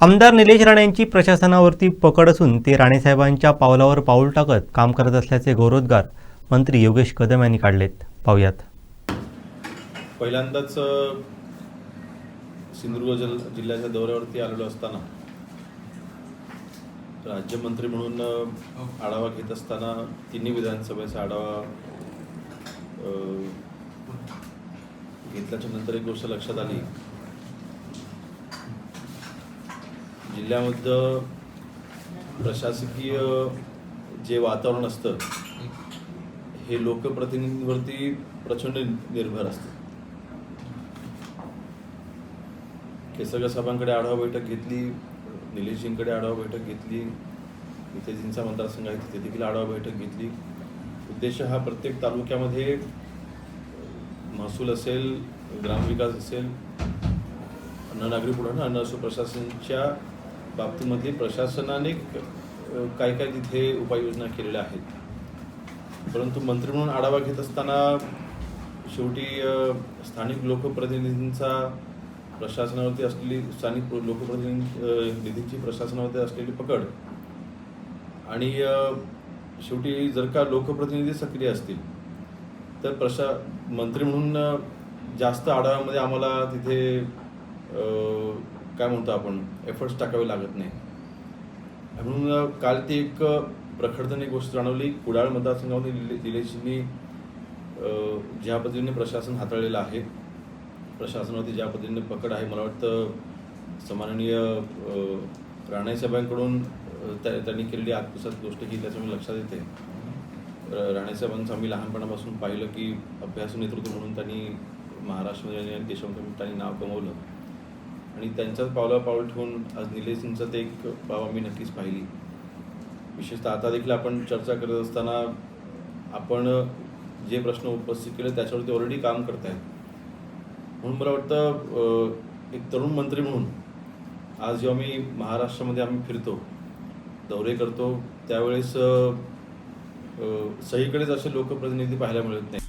आमदार निलेश राणे यांची प्रशासनावरती पकड असून ते राणेसाहेबांच्या पावलावर पाऊल टाकत काम करत असल्याचे गौरवोद्गार मंत्री योगेश कदम यांनी काढलेत. पाहुयात. पहिल्यांदाच सिंधुदुर्ग जल जिल्ह्याच्या दौऱ्यावरती आलेलो असताना राज्यमंत्री म्हणून आढावा घेत असताना तिन्ही विधानसभेचा आढावा घेतल्याच्या नंतर एक गोष्ट लक्षात आली. जिल्ह्यामधलं प्रशासकीय जे वातावरण असतं हे लोकप्रतिनिधींवरती प्रचंड निर्भर असतं. केसरकर साहेबांकडे आढावा बैठक घेतली निलेशजींकडे आढावा बैठक घेतली इथे जिंचा मतदारसंघ आहे तिथे देखील आढावा बैठक घेतली. उद्देश हा प्रत्येक तालुक्यामध्ये महसूल असेल ग्रामविकास असेल अन्न नागरी पुरवठा अन्न सुप्रशासनच्या बाबतीमध्ये बाबतीमधली प्रशासनाने काही काय काय तिथे उपाययोजना केलेल्या आहेत. परंतु मंत्री म्हणून आढावा घेत असताना शेवटी स्थानिक लोकप्रतिनिधींचा प्रशासनावरती असलेली स्थानिक लोकप्रतिनिधींची प्रशासनावरती असलेली पकड आणि शेवटी जर का लोकप्रतिनिधी सक्रिय असतील तर प्रशा मंत्री म्हणून जास्त आढाव्यामध्ये आम्हाला तिथे काय म्हणतो आपण एफर्ट्स टाकावे लागत नाही म्हणून काल ती एक अ, प्रखरतेने गोष्ट जाणवली कुडाळ मतदारसंघामध्ये निले- ज्या पद्धतीने प्रशासन हाताळलेलं आहे प्रशासनावरती ज्या पद्धतीने पकड आहे मला वाटतं सन्माननीय राणे राणेसाहेबांकडून त्या- त्यांनी केलेली आत्मसात गोष्ट ही मी लक्षात येते राणे राणेसाहेबांचं आम्ही लहानपणापासून पाहिलं की अभ्यास नेतृत्व म्हणून त्यांनी महाराष्ट्रामध्ये आणि देशामध्ये त्यांनी नाव कमवलं आणि त्यांच्याच पावला पाऊल ठेवून आज निलेशजींचं ते एक बाब आम्ही नक्कीच पाहिली. विशेषतः आता देखील आपण चर्चा करत असताना आपण जे प्रश्न उपस्थित केले त्याच्यावरती ऑलरेडी काम करतायत. म्हणून मला वाटतं एक तरुण मंत्री म्हणून आज जेव्हा मी महाराष्ट्रामध्ये आम्ही फिरतो दौरे करतो त्यावेळेस सगळीकडेच असे लोकप्रतिनिधी पाहायला मिळत नाही